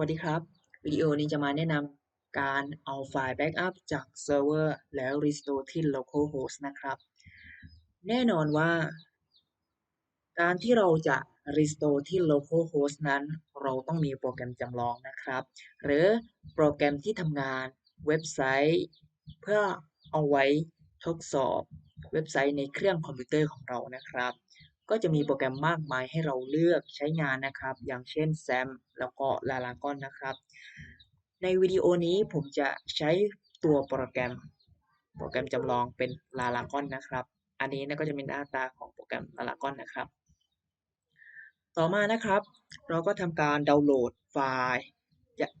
วัสดีครับ วิดีโอนี้จะมาแนะนำการเอาไฟล์แบ็กอัพจากเซิร์ฟเวอร์แล้ว restore ที่ localhost นะครับ แน่นอนว่า การที่เราจะ restore ที่ localhost นั้น เราต้องมีโปรแกรมจำลองนะครับ หรือโปรแกรมที่ทำงานเว็บไซต์ เพื่อเอาไว้ทดสอบเว็บไซต์ในเครื่องคอมพิวเตอร์ของเรานะครับ ก็จะมีโปรแกรมมากมายให้เราเลือกใช้งานนะครับ อย่างเช่น SAM แล้วก็ Laragon นะครับ ในวิดีโอนี้ผมจะใช้ตัวโปรแกรม โปรแกรมจำลองเป็น Laragon นะครับ อันนี้นะก็จะเป็นหน้าตาของโปรแกรม Laragon นะครับ ต่อมานะครับ เราก็ทำการดาวน์โหลดไฟล์จาก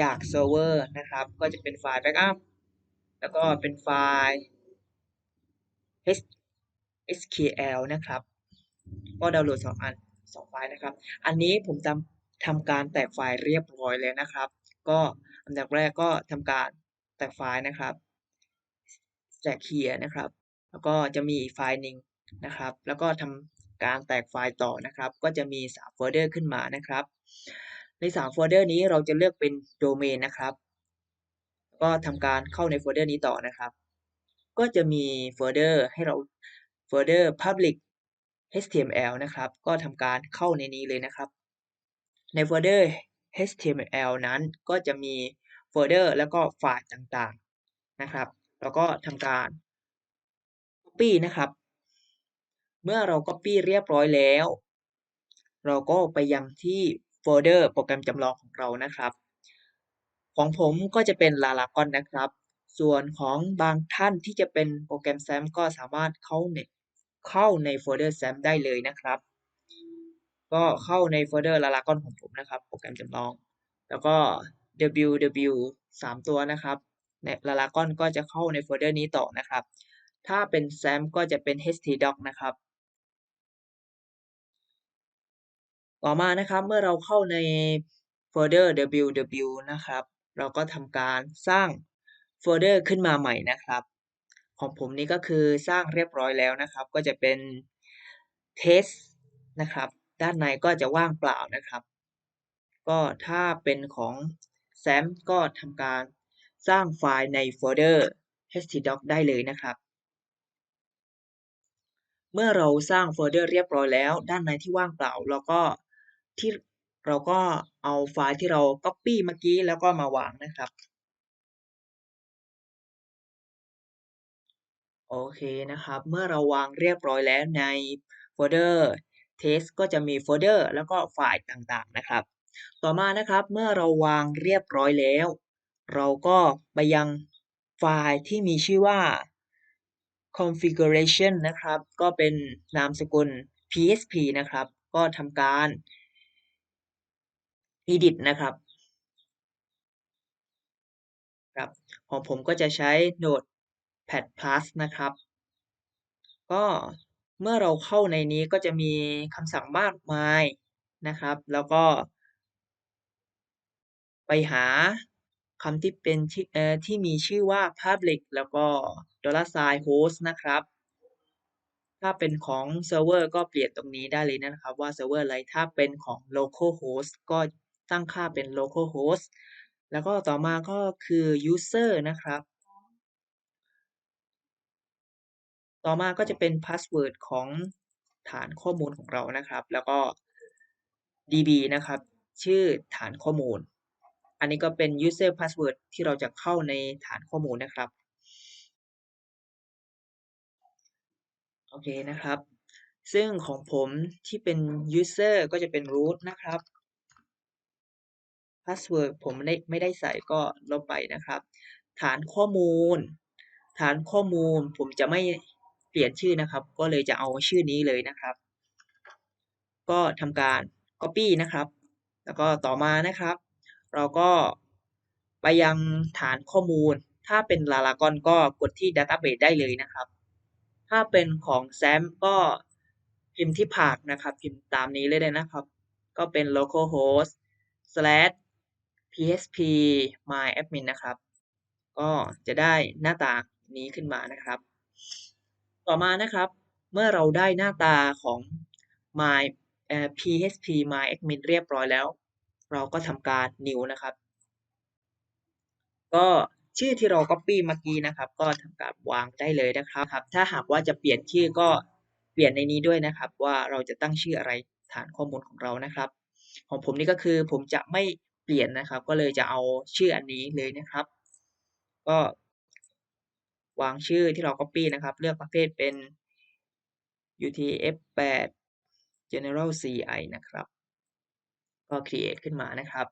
จากเซิร์ฟเวอร์นะครับ ก็จะเป็นไฟล์แบ็กอัพแล้วก็เป็นไฟล์ SQL นะครับ ก็ดาวน์โหลดสองอันสองไฟล์นะครับ อันนี้ผมทำทำการแตกไฟล์เรียบร้อยแล้วนะครับ ก็อันดับแรกก็ทำการแตกไฟล์นะครับแตกเคลียร์นะครับ แล้วก็จะมีไฟล์หนึ่งนะครับ แล้วก็ทำการแตกไฟล์ต่อนะครับ ก็จะมี3โฟลเดอร์ขึ้นมานะครับ ใน3โฟลเดอร์นี้เราจะเลือกเป็นโดเมนนะครับก็ทำการเข้าในโฟลเดอร์นี้ต่อนะครับ ก็จะมีโฟลเดอร์ให้เราโฟลเดอร์ public html นะครับ ก็ทำการเข้าในนี้เลยนะครับ ในโฟลเดอร์ html นั้นก็จะมีโฟลเดอร์แล้วก็ไฟล์ต่างๆนะครับ แล้วก็ทำการ copy นะครับ เมื่อเรา copy เรียบร้อยแล้ว เราก็ไปยังที่โฟลเดอร์โปรแกรมจำลองของเรานะครับ ของผมก็จะเป็น Laragon นะครับ ส่วนของบางท่านที่จะเป็นโปรแกรม SAM ก็สามารถเข้าใน เข้าในโฟลเดอร์ SAM ได้เลยนะครับ ก็เข้าในโฟลเดอร์ Laragon ของผมนะครับโปรแกรมจำลอง แล้วก็ ww 3 ตัวนะครับใน Laragon ก็จะเข้าในโฟลเดอร์นี้ต่อนะครับ ถ้าเป็น SAM ก็จะเป็น htdoc นะครับ ต่อมานะครับเมื่อเราเข้าในโฟลเดอร์ W W นะครับ เราก็ทำการสร้างโฟลเดอร์ขึ้นมาใหม่นะครับ ของผมนี้ก็คือสร้างเรียบร้อยแล้วนะครับ ก็จะเป็น test นะครับ ด้านในก็จะว่างเปล่านะครับ ก็ถ้าเป็นของ SAM ก็ทำการสร้างไฟล์ในโฟลเดอร์ htdoc ได้เลยนะครับ เมื่อเราสร้างโฟลเดอร์เรียบร้อยแล้ว ด้านในที่ว่างเปล่าเราก็ที่เราก็เอาไฟล์ที่เรา Copy เมื่อกี้แล้วก็มาวางนะครับ โอเคนะครับ เมื่อเราวางเรียบร้อยแล้วในโฟลเดอร์ test ก็จะมีโฟลเดอร์แล้วก็ไฟล์ต่างๆนะครับ ต่อมานะครับเมื่อเราวางเรียบร้อยแล้ว เราก็ไปยังไฟล์ที่มีชื่อว่า configuration นะครับ ก็เป็นนามสกุล php นะครับ ก็ทำการ edit นะครับครับของผมก็จะใช้ pad Plus นะครับ ก็เมื่อเราเข้าในนี้ก็จะมีคำสั่งมากมายนะครับ แล้วก็ ไปหาคำที่เป็นเอ่อที่มีชื่อว่า public แล้วก็ dollar sign host นะครับ ถ้าเป็นของเซิร์ฟเวอร์ก็เปลี่ยนตรงนี้ได้เลยนะครับ ว่าเซิร์ฟเวอร์อะไร ถ้าเป็นของ local host ก็ตั้งค่าเป็น local host แล้วก็ต่อมาก็คือ user นะครับ ต่อมาก็จะเป็น password ของฐานข้อมูลของเรานะครับ แล้วก็ db นะครับ ชื่อฐานข้อมูล อันนี้ก็เป็น user password ที่เราจะเข้าในฐานข้อมูลนะครับ โอเคนะครับ ซึ่งของผมที่เป็น user ก็จะเป็น root นะครับ password ผมไม่ได้ไม่ได้ใส่ก็ลบไปนะครับ ฐานข้อมูล ฐานข้อมูลผมจะไม่ เปลี่ยนชื่อนะครับ ก็เลยจะเอาชื่อนี้เลยนะครับ ก็ทำการ copy นะครับ แล้วก็ต่อมานะครับ เราก็ไปยังฐานข้อมูล ถ้าเป็น Laragon ก็กดที่ Database ได้เลยนะครับ ถ้าเป็นของ SAM ก็พิมพ์ที่ผากนะครับ พิมพ์ตามนี้เลยนะครับ ก็เป็น localhost slash php my admin นะครับ ก็จะได้หน้าตานี้ขึ้นมานะครับ ต่อมานะครับ เมื่อเราได้หน้าตาของ my php my admin เรียบร้อยแล้ว เราก็ทำการ new นะครับ ก็ชื่อที่เรา copy เมื่อกี้นะครับ ก็ทำการวางได้เลยนะครับ ถ้าหากว่าจะเปลี่ยนชื่อก็เปลี่ยนในนี้ด้วยนะครับ ว่าเราจะตั้งชื่ออะไรฐานข้อมูลของเรานะครับ ของผมนี่ก็คือผมจะไม่เปลี่ยนนะครับ ก็เลยจะเอาชื่ออันนี้เลยนะครับ ก็ วางชื่อที่เรา copy นะครับ เลือกประเภทเป็น UTF-8 General CI นะครับ ก็ create ขึ้นมานะครับ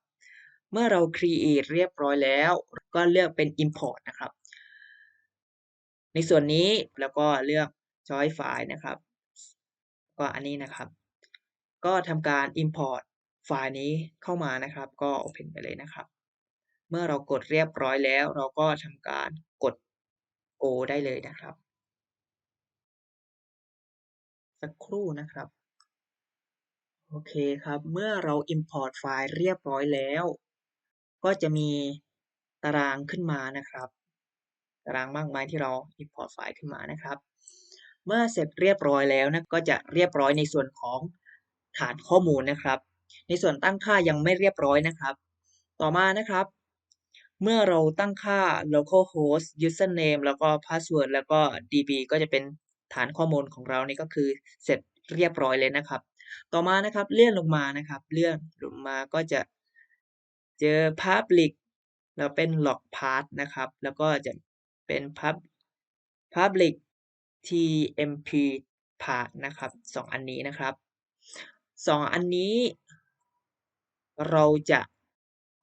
เมื่อเรา create เรียบร้อยแล้ว ก็เลือกเป็น import นะครับ ในส่วนนี้แล้วก็เลือก choice file นะครับ ก็อันนี้นะครับ ก็ทำการ import ไฟล์นี้เข้ามานะครับ ก็ open ไปเลยนะครับ เมื่อเรากดเรียบร้อยแล้ว เราก็ทำการกด go ได้เลยนะครับ สักครู่นะครับ โอเคครับ เมื่อเรา import ไฟล์เรียบร้อยแล้ว ก็จะมีตารางขึ้นมานะครับ ตารางมากมายที่เรา import ไฟล์ขึ้นมานะครับ เมื่อเสร็จเรียบร้อยแล้วนะก็จะเรียบร้อยในส่วนของฐานข้อมูลนะครับ ในส่วนตั้งค่ายังไม่เรียบร้อยนะครับ ต่อมานะครับ เมื่อเราตั้งค่า localhost username แล้วก็ password แล้วก็ db ก็จะเป็นฐานข้อมูลของเรานี่ก็คือเสร็จเรียบร้อยเลยนะครับ ต่อมานะครับเลื่อนลงมานะครับ เลื่อนลงมาก็จะเจอ public แล้วเป็น log path นะครับ แล้วก็จะเป็น pub public tmp path นะครับสองอันนี้นะครับสองอันนี้ เราจะ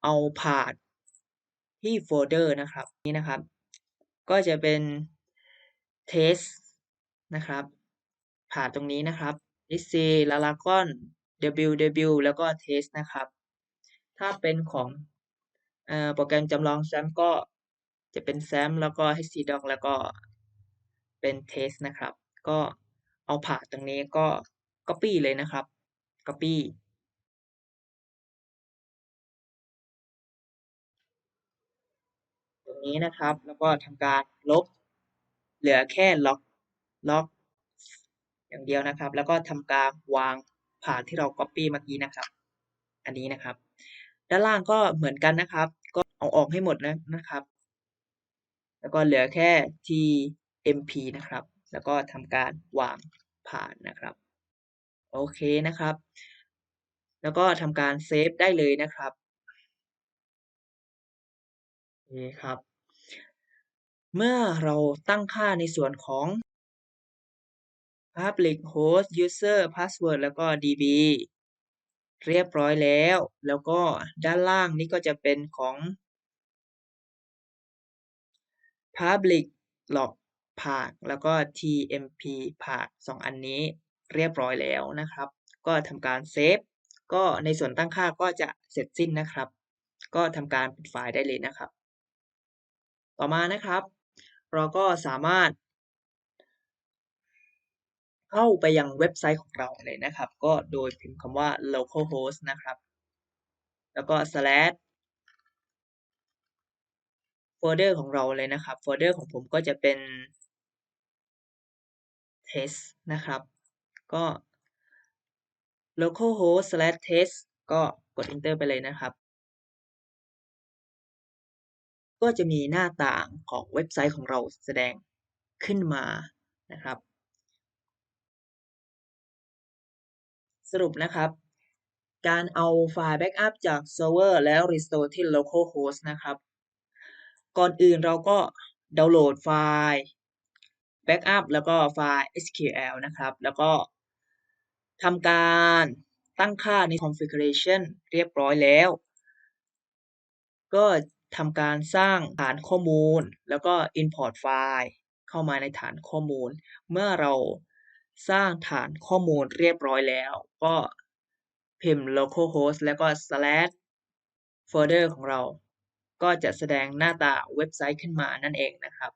เอา path ที่โฟลเดอร์นะครับนี่นะครับ ก็จะเป็น test นะครับ ผ่านตรงนี้นะครับ sc laragon ww แล้วก็ test นะครับ ถ้าเป็นของโปรแกรมจำลองแซมก็จะเป็นแซมแล้วก็ htdoc แล้วก็เป็น test นะครับ ก็เอาผ่านตรงนี้ก็ copy เลยนะครับ copy นี้นะครับ แล้วก็ทำการลบ เหลือแค่ล็อกล็อกอย่างเดียวนะครับ แล้วก็ทำการวางผ่านที่เรา copy เมื่อกี้นะครับ อันนี้นะครับ ด้านล่างก็เหมือนกันนะครับ ก็เอาออกให้หมดนะนะครับ แล้วก็เหลือแค่ tmp นะครับ แล้วก็ทำการวางผ่านนะครับ โอเคนะครับ แล้วก็ทำการเซฟได้เลยนะครับนี่ครับ เมื่อเราตั้งค่าในส่วนของ public host user password แล้วก็ db เรียบร้อยแล้ว แล้วก็ด้านล่างนี้ก็จะเป็นของ public log path แล้วก็ tmp path สองอันนี้เรียบร้อยแล้วนะครับ ก็ทำการเซฟ ก็ในส่วนตั้งค่าก็จะเสร็จสิ้นนะครับ ก็ทำการปิดไฟล์ได้เลยนะครับ ต่อมานะครับ เราก็สามารถ เข้าไปยังเว็บไซต์ของเราเลยนะครับ ก็โดยพิมพ์คำว่า localhost นะครับ แล้วก็ slash โฟลเดอร์ของเราเลยนะครับโฟลเดอร์ของผมก็จะเป็น test นะครับ ก็ localhost slash test ก็กด enter ไปเลยนะครับ ก็จะมีหน้าต่างของเว็บไซต์ของเราแสดงขึ้นมานะครับ สรุปนะครับ การเอาไฟล์ backup จากเซิร์ฟเวอร์แล้ว restore ที่ localhost นะครับ ก่อนอื่นเราก็ดาวน์โหลดไฟล์ backup แล้วก็ไฟล์ SQL นะครับ แล้วก็ทำการตั้งค่าใน configuration เรียบร้อยแล้ว ก็ ทำการสร้างฐานข้อมูล แล้วก็ import ไฟล์เข้ามาในฐานข้อมูล เมื่อเราสร้างฐานข้อมูลเรียบร้อยแล้ว ก็พิมพ์ localhost แล้วก็ slash folder ของเรา ก็จะแสดงหน้าตาเว็บไซต์ขึ้นมานั่นเองนะครับ